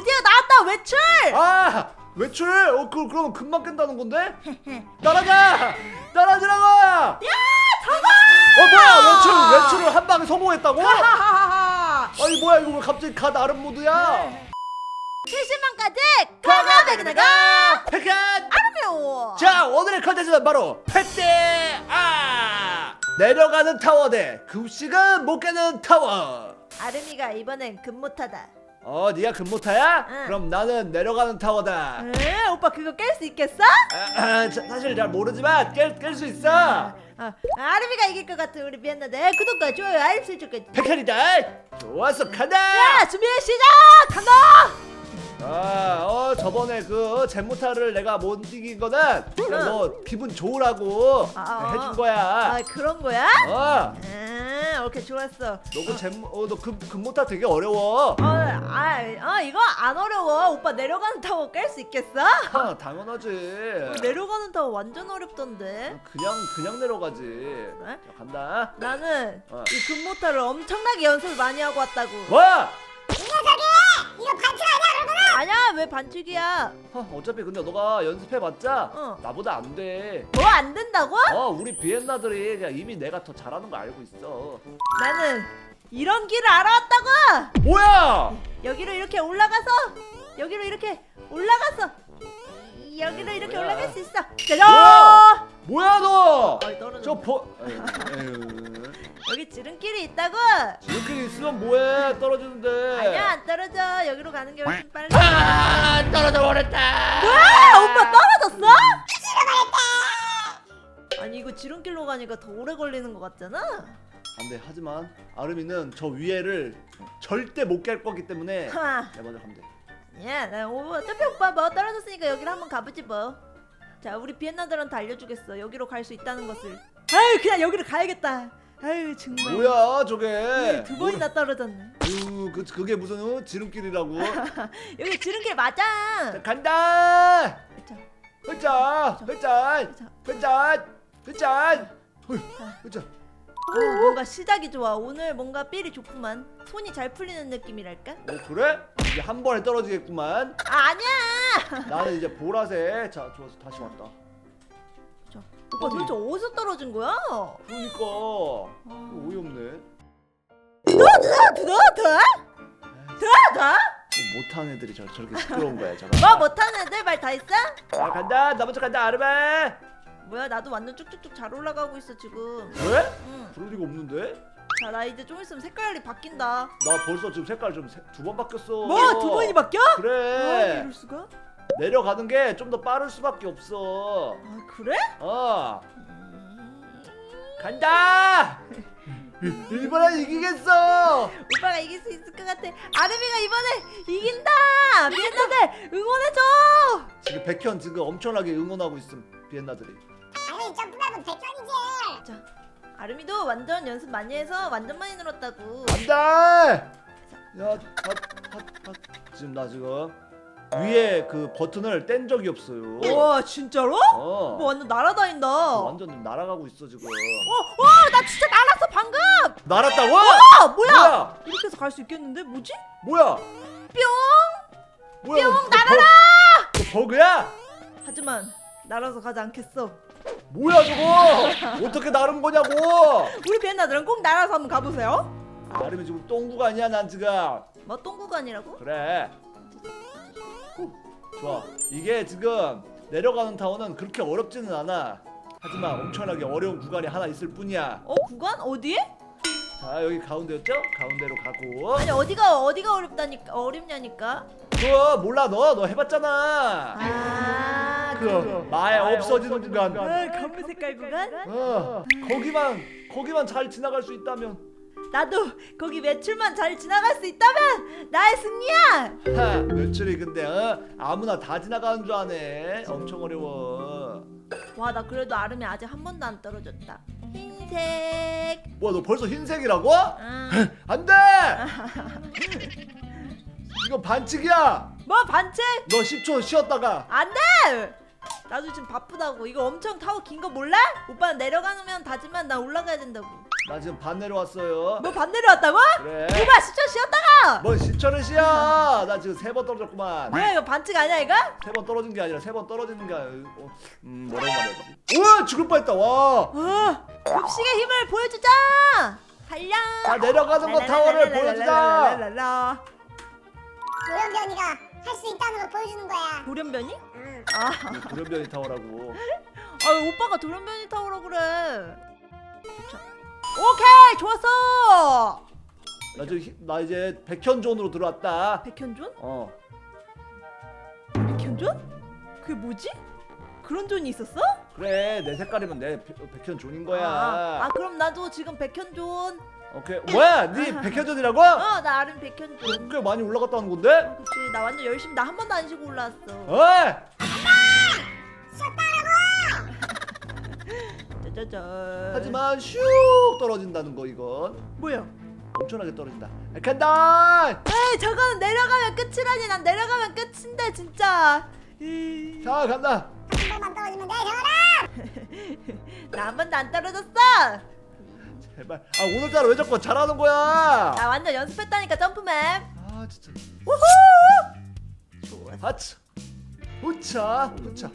드디어 나왔다 외출 아 외출? 어 그, 그러면 금방 깬다는 건데? 따라가! 따라주라고! 야 어 뭐야 외출 외출을 한 방에 성공했다고? 하하하하 아니 뭐야 이거 왜 갑자기 갓 아름 모드야? 70만 가득 가가 백나가 백한! 아르메오 자 오늘의 컨텐츠는 바로 패대 아 내려가는 타워 대 급식은 못 가는 타워 아름이가 이번엔 금모타다 어 네가 금모타야? 응. 그럼 나는 내려가는 타워다 에 오빠 그거 깰 수 있겠어? 아, 아, 자, 사실 잘 모르지만 깰수 있어 아, 아름이가 이길 것 같아 우리 비엔나들 구독과 좋아요 알림 설정까지 백한이다 좋았어 간다 자 준비 시작 간다 아, 어 저번에 그 젠모타를 내가 못 이긴 거는 그냥 응. 너 기분 좋으라고 아, 아, 해준 아. 거야 아 그런 거야? 어아 오케이 좋았어 너그 젠, 어너 금모타 되게 어려워 어, 아, 아 이거 안 어려워 오빠 내려가는 타워 깰 수 있겠어? 아, 당연하지 어, 내려가는 타워 완전 어렵던데 그냥 그냥 내려가지. 그래? 자, 간다. 나는 어. 이 금모타를 엄청나게 연습을 많이 하고 왔다고 와! 아니야 왜 반칙이야 어, 어차피 근데 너가 연습해봤자 어. 나보다 안 돼. 뭐 안 된다고? 어, 우리 비엔나들이 그냥 이미 내가 더 잘하는 거 알고 있어. 나는 이런 길을 알아왔다고 뭐야? 여기로 이렇게 올라가서 여기로 이렇게 올라가서 이- 여기로 이렇게 뭐야? 올라갈 수 있어 뭐야? 짜잔 뭐야 너? 어이, 떨어졌네. 저 버. 에휴, 에휴. 여기 지름길이 있다고 지름길이 있으면 뭐해? 떨어지는데. 아니야 안 떨어져 여기로 가는 게 훨씬 빨리 아, 떨어져 버렸다. 뭐야 오빠 떨어졌어? 아니 이거 지름길로 가니까 더 오래 걸리는 것 같잖아 안돼. 하지만 아르미는 저 위에를 절대 못 깰 거기 때문에 하 내가 먼저 가면 돼. 야, 나 오- 어차피 오빠 뭐 떨어졌으니까 여기로 한번 가보지 뭐. 자, 우리 비엔나들한테 알려주겠어. 여기로 갈 수 있다는 것을. 아유, 그냥 여기로 가야겠다. 아유, 정말. 뭐야 저게? 네, 두 번이나 떨어졌네. 그 그게 무슨 어? 지름길이라고? 여기 지름길 맞아. 자, 간다. 자, 흐짜, 흐짜, 자. 흐짜, 흐짜. 흐짜. 오, 뭔가 시작이 좋아. 오늘 뭔가 삘이 좋구만. 손이 잘 풀리는 느낌이랄까? 어 그래? 이제 한 번에 떨어지겠구만. 아, 아니야. 나는 이제 보라색. 자, 좋았어. 다시 왔다. 자, 오빠 도대체 어디서 떨어진 거야? 그러니까 아. 어이없네. 더? 더, 더? 뭐 못하는 애들이 저, 저렇게 시끄러운 거야, 저거. 뭐 못하는 애들 말다 했어? 자, 간다. 나 먼저 간다. 아르바. 뭐야, 나도 완전 쭉쭉쭉 잘 올라가고 있어 지금. 왜? 응. 그럴 리가 없는데? 자, 나 이제 좀 있으면 색깔이 바뀐다. 나 벌써 지금 색깔 좀 두 번 바뀌었어. 뭐? 두 번이 바뀌어? 아, 그래. 이럴 수가? 내려가는 게 좀 더 빠를 수밖에 없어. 아, 그래? 어. 간다. 이번엔 이기겠어. 오빠가 이길 수 있을 것 같아. 아르미가 이번에 이긴다. 비엔나들 응원해줘. 지금 백현 지금 엄청나게 응원하고 있음 비엔나들이. 아니 점프하면 백현이지 자, 아르미도 완전 연습 많이 해서 완전 많이 늘었다고. 간다. 야, 핫, 핫, 핫. 지금 나 지금 위에 그 버튼을 뗀 적이 없어요. 와, 진짜로? 어. 뭐 완전 날아다닌다. 완전 날아가고 있어 지금. 어, 와, 나 진짜 날았어 방금. 날았다고? 아, 뭐야? 뭐야? 이렇게 해서 갈 수 있겠는데? 뭐지? 뭐야? 뿅. 뭐야? 뿅, 너 날아라! 버, 너 버그야? 하지만 날아서 가지 않겠어. 뭐야 저거? 어떻게 나른 거냐고? 우리 비엔나들은 꼭 날아서 한번 가보세요. 아름이 지금 똥구가 아니야 난 지금. 뭐 똥구간이라고? 그래. 후, 좋아. 이게 지금 내려가는 타워는 그렇게 어렵지는 않아. 하지만 엄청나게 어려운 구간이 하나 있을 뿐이야. 어, 구간 어디? 자 여기 가운데였죠? 가운데로 가고. 아니 어디가 어디가 어렵다니까 어렵냐니까. 그거 몰라 너 너 해봤잖아. 아, 그 마에 없어지는 구간. 아, 검은 색깔 구간? 어 거기만 거기만 잘 지나갈 수 있다면. 나도 거기 외출만 잘 지나갈 수 있다면 나의 승리야. 하 며칠이 근데 어? 아무나 다 지나가는 줄 아네. 엄청 어려워. 와, 나 그래도 아름이 아직 한 번도 안 떨어졌다. 흰색. 뭐야 너 벌써 흰색이라고? 아, 안돼! 이거 반칙이야. 뭐 반칙? 너 10초 쉬었다가 안 돼. 나도 지금 바쁘다고 이거 엄청 타워 긴 거 몰라? 오빠 내려가면 다지만 나 올라가야 된다고 나 지금 반 내려왔어요. 너 반 내려왔다고? 그래. 오빠 시천 쉬었다가 뭔 시천을 씨야! 나 지금 세 번 떨어졌구만. 뭐야 이거 반칙 아니야 이거? 세 번 떨어진 게 아니라 세 번 떨어지는 게 아니라 어, 음 뭐라고 말해야 되지? 우와 죽을 뻔했다 와. 어 급식의 힘을 보여주자 달려 자 내려가는 거 뭐 타워를 보여주자. 도련변이가 할 수 있다는 걸 보여주는 거야. 돌연변이? 아, 이거 돌연변이 타워라고. 아 오빠가 돌연변이 타오라 그래. 자, 오케이 좋았어. 나, 저, 나 이제 백현존으로 들어왔다. 백현존? 어. 백현존? 그게 뭐지? 그런 존이 있었어? 그래 내 색깔이면 내 백- 백현존인 거야. 아, 아 그럼 나도 지금 백현존. 오케이. 뭐야? 네 백현존이라고? 어 나 아름 백현존. 꽤 많이 올라갔다는 건데? 아, 그치 나 완전 열심히 나 한 번도 안 쉬고 올라왔어. 어! 짜자잔 하지만 슉 떨어진다는 거 이건 뭐야 엄청나게 떨어진다. 아, 간다. 에이 저거는 내려가면 끝이라니 난 내려가면 끝인데 진짜 이... 자 간다. 한 번만 떨어지면 돼 저거라 나한 번도 안 떨어졌어 제발. 아 오늘따라 왜 자꾸 잘하는 거야? 나 완전 연습했다니까 점프맨 아 진짜. 우후 좋아 하츠. 후차. 후차.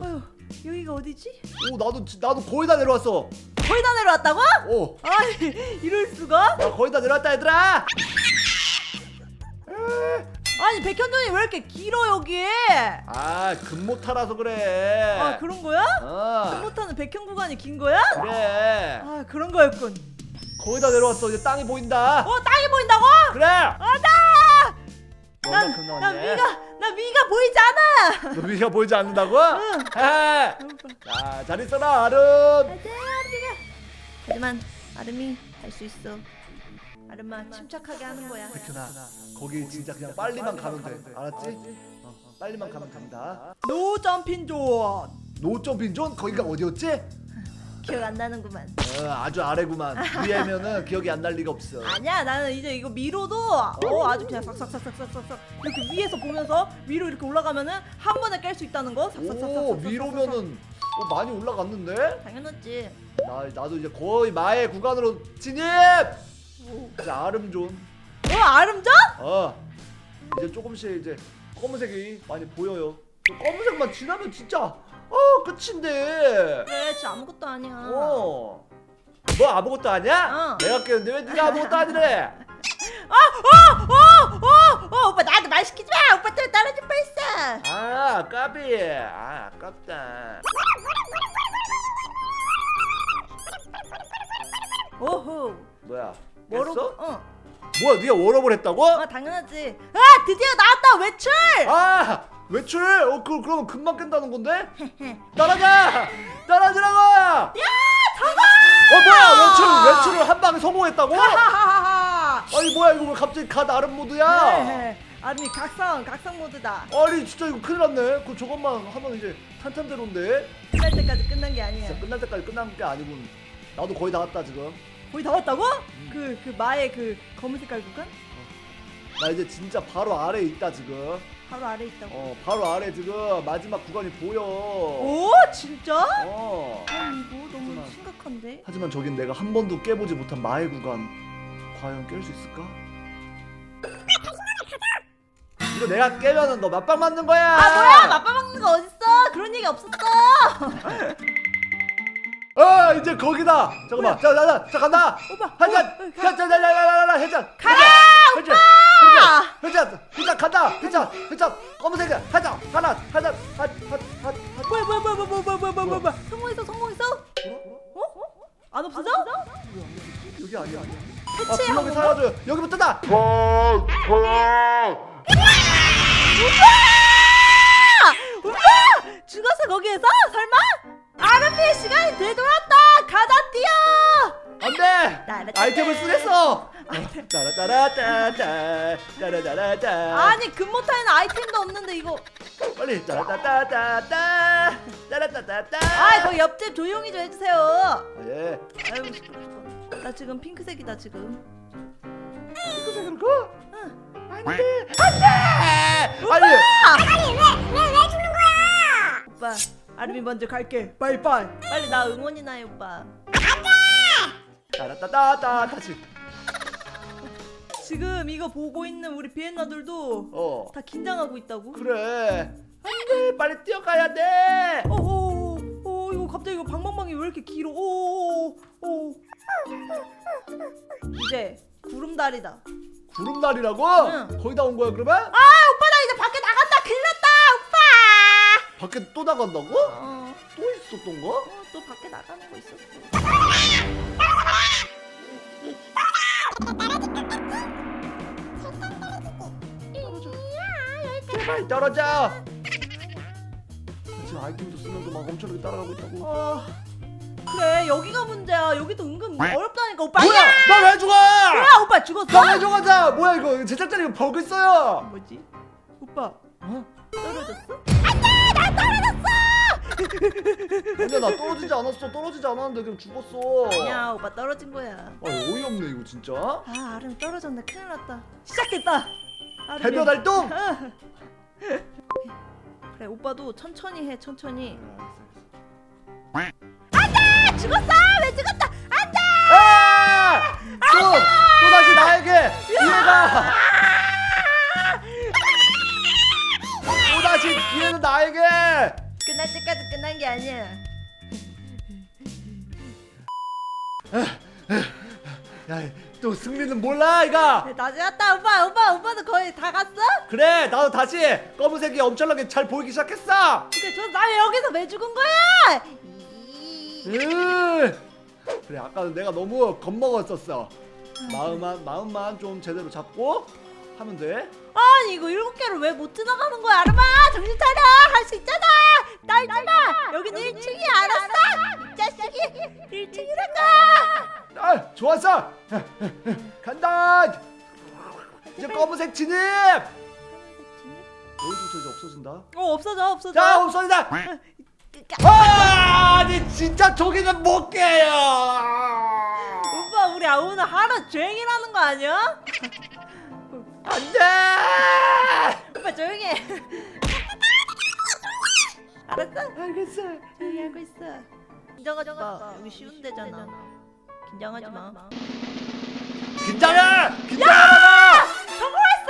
어휴 여기가 어디지? 오 나도 지- 나도 거의 다 내려왔어. 거의 다 내려왔다고? 오. 아니 이럴 수가? 나 거의 다 내려왔다 얘들아. 아니 백현전이 왜 이렇게 길어 여기? 아 금모타라서 그래. 아 그런 거야? 어. 못하는 백현 구간이 긴 거야? 그래. 아 그런 거였군. 거의 다 내려왔어. 이제 땅이 보인다. 어 땅이 보인다고? 그래. 아다! 얼마큼 난 나왔네? 위가 난 위가 보이지 않아. 너 위가 보이지 않는다고? 응. 에. 자, 잘 있어라, 아름. 안돼 아름이가. 하지만 아름이 할 수 있어. 아름아 침착하게 하는 거야. 백현아, 거기 진짜 그냥 빨리만 가면 돼. 알았지? 어, 빨리만 가면 간다. 노 점핑 존. 노점핀 존? 거기가 어디였지? 기억 안 나는구만. 어, 아주 아래구만. 위에면은 기억이 안 날 리가 없어. 아니야 나는 이제 이거 미로도 어 아주 그냥 싹싹싹싹싹싹 이렇게 위에서 보면서 위로 이렇게 올라가면은 한 번에 깰 수 있다는 거. 오, 싹싹싹싹. 위로면은 어, 많이 올라갔는데? 당연하지. 나 나도 이제 거의 마의 구간으로 진입. 오. 이제 아름 존. 어 아름전? 어. 이제 조금씩 이제 검은색이 많이 보여요. 저 검은색만 지나면 진짜 어 끝인데. 그래 진짜 아무것도 아니야. 어. 뭐 아무것도 아니야? 어. 내가 깨는데 왜 네가 아무것도 아니래? 어, 어, 오빠 나한테 말 시키지 마. 오빠 때문에 떨어질 뻔했어. 아 까비. 아 아깝다. 오호. 뭐야? 뭐로? 했어? 어. 뭐야 네가 워업을 했다고? 어 당연하지. 아 드디어 나왔다 외출. 아 외출? 어 그, 그러면 금방 깬다는 건데? 따라가! 따라지라고! 야 잡아. 어 뭐야 외출 외출을 한 방에 성공했다고? 하하하하. 아니 뭐야 이거 왜 갑자기 갓 아름 모드야? 네, 아니 각성 각성 모드다. 아니 진짜 이거 큰일 났네. 그 저것만 하면 이제 탄탄대로인데. 끝날 때까지 끝난 게 아니야. 진짜 끝날 때까지 끝난 게 아니군. 나도 거의 다 왔다 지금. 거의 다 왔다고? 그 그 마의 그 검은 색깔 구간? 나 이제 진짜 바로 아래에 있다 지금. 바로 아래 있다고. 어 바로 아래 지금 마지막 구간이 보여. 오 진짜? 어. 아니 이거 너무 하지만- 심각한데. 하지만 저긴 내가 한 번도 깨보지 못한 마의 구간. 과연 깰 수 있을까? 이거 내가 깨면은 너 맞방 맞는 거야. 아 뭐야 맛밥 먹는 거 어딨어? 그런 얘기 없었어. 아 이제 거기다. 잠깐만. 자, 자, 자, 자 간다. 오빠, 한 잔. 어, 어, 자, 자, 자, 자, 자, 자, 해잔. 가라, 해잔. 해잔. 해잔 간다. 해잔. 해잔. 검은색. 해잔. 하나. 한, 한. 뭐야 뭐야 뭐야 뭐야 뭐야 뭐야 뭐야 뭐야 성공했어 성공했어? 어? 안 없어져? 여기 아니야. 아, 해체 블럭이 한 사라져요. 여기부터다. 오빠! 죽었어 거기에서? 설마? 아르피의 시간이 되돌았다! 가자 뛰어! 안돼. 아이템을 쓰겠어. 따라따라따따. 따라따라따. 아니 금모타에는 아이템도 없는데 이거 빨리 따라따따따따. 따라따따따. 아 거기 옆집 조용히 좀 해주세요 아, 예. 아이고 시끄럽다 나 지금 핑크색이다 지금 핑크색으로 가? 응. 안돼. 안돼. 아니. 왜왜왜 죽는 거야 오빠 아르미 먼저 갈게 빠이빠이 빨리 나 응원이나 해 오빠 따라따따따 다시 지금 이거 보고 있는 우리 비엔나들도 어 다 긴장하고 있다고? 그래 안돼 빨리 뛰어가야 돼 어, 어, 어, 이거 갑자기 이거 방방방이 왜 이렇게 길어? 오, 오, 오. 이제 구름다리다. 구름날이라고? 응. 거의 다 온 거야 그러면? 아, 오빠 나 이제 밖에 나간다. 큰일 났다, 오빠. 밖에 또 나간다고? 어, 또 있었던 거? 어, 또 밖에 나가는 거 있었어. 제발 떨어져 지금 아이템도 쓰면서 막 엄청나게 따라가고 있다고 어, 그래 여기가 문제야. 여기도 은근 어렵다니까 오빠. 뭐야 야! 나 왜 죽어 뭐야 오빠 죽었어? 나왜 죽었어 뭐야 이거 제작자님 이거 버그 있어요 뭐지? 오빠 어? 떨어졌어? 아니야 나 떨어지지 않았어 떨어지지 않았는데 그냥 죽었어 야 오빠 떨어진 거야. 아 어이없네 이거 진짜 아 아름 떨어졌네. 큰일 났다. 시작됐다. 아름이. 해변 활동 그래 오빠도 천천히 해 천천히. 아, 아 죽었어 왜 죽었다 안돼 아! 또! 또 다시 나에게 기회가 또 다시 기회는 나에게 끝날 때까지 끝난 게 아니야 야 또 승리는 몰라 이가. 다시 왔다 오빠 오빠 오빠도 거의 다 갔어? 그래 나도 다시 검은색이 엄청나게 잘 보이기 시작했어. 근데 저나왜 여기서 왜 죽은 거야? 이- 으. 그래 아까는 내가 너무 겁먹었었어. 마음만 마음만 좀 제대로 잡고 하면 돼 아니 이거 일곱 개를 왜 못 지나가는 거야? 아름아 정신 차려. 할 수 있잖아. 딸지마 여긴 1층이야. 알았어? 이 자식이 1층이라고. 아 좋았어. 간다. 이제 검은색 진입. 여기부터 이제 없어진다. 어 없어져 없어져. 자 없어진다. 아, 아니 진짜 저기는 못 깨요. 오빠 우리 아 오늘 하루 종일 하는 거 아니야? 안돼! 오빠 조용히 해. 알았어? 알겠어. 조용히 하고 있어. 긴장하지 마. 여기 쉬운 데잖아. 긴장하지 마. 긴장해! 긴장하라고!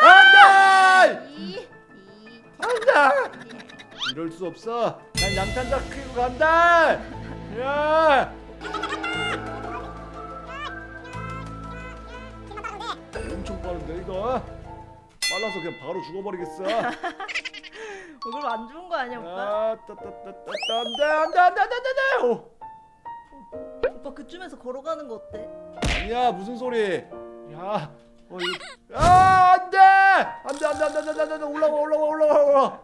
안돼! 이, 이, 안돼! 이럴 수 없어. 난 양탄자 키고 간다! 야! 엄청 빠른데 이거 빨라서 그냥 바로 죽어버리겠어 어, 그럼 안 좋은 거 아니야 오빠? 아 따따따따따 안돼 안돼 안돼 안돼 안돼 오. 오빠 그쯤에서 걸어가는 거 어때? 아니야 무슨 소리 야 어, 이거... 아 안돼 안돼 안돼 안돼 안돼 안돼 올라와 올라와 올라와 올라와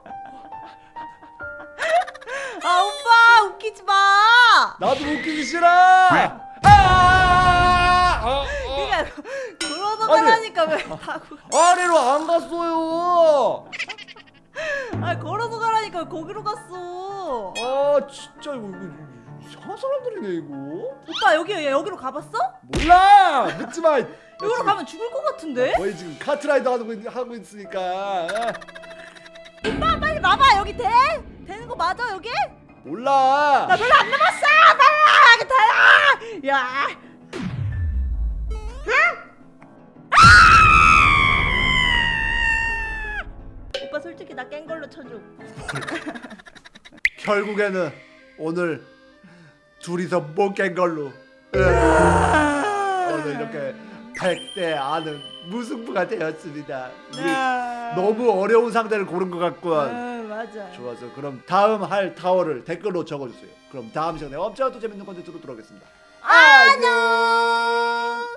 아 오빠 웃기지 마 나도 웃기기 싫어 아! 아! 아! 그러니까 걸어서 아니. 가라니까 왜 타고 가? 아래로 안 갔어요 아 걸어서 가라니까 왜 거기로 갔어 아 진짜 이거, 이거 이상한 사람들이네 이거 오빠 여기 여기로 가봤어? 몰라 믿지마 여기로 가면 죽을 것 같은데? 거의 지금 카트라이더 하고, 있, 하고 있으니까 아, 오빠 빨리 봐봐 여기 돼? 되는 거 맞아 여기? 몰라 나 별로 안 남았어 빨리 여기 달아 야 오빠 솔직히 나 깬 걸로 쳐줘. 결국에는 오늘 둘이서 못 깬 걸로. 으아, 오늘 이렇게 100대 안은 무승부가 되었습니다. 우리 너무 어려운 상대를 고른 것 같군. 아, 맞아. 좋아서 그럼 다음 할 타워를 댓글로 적어주세요. 그럼 다음 시간에 엄청 또 재밌는 컨텐츠로 돌아오겠습니다. 안녕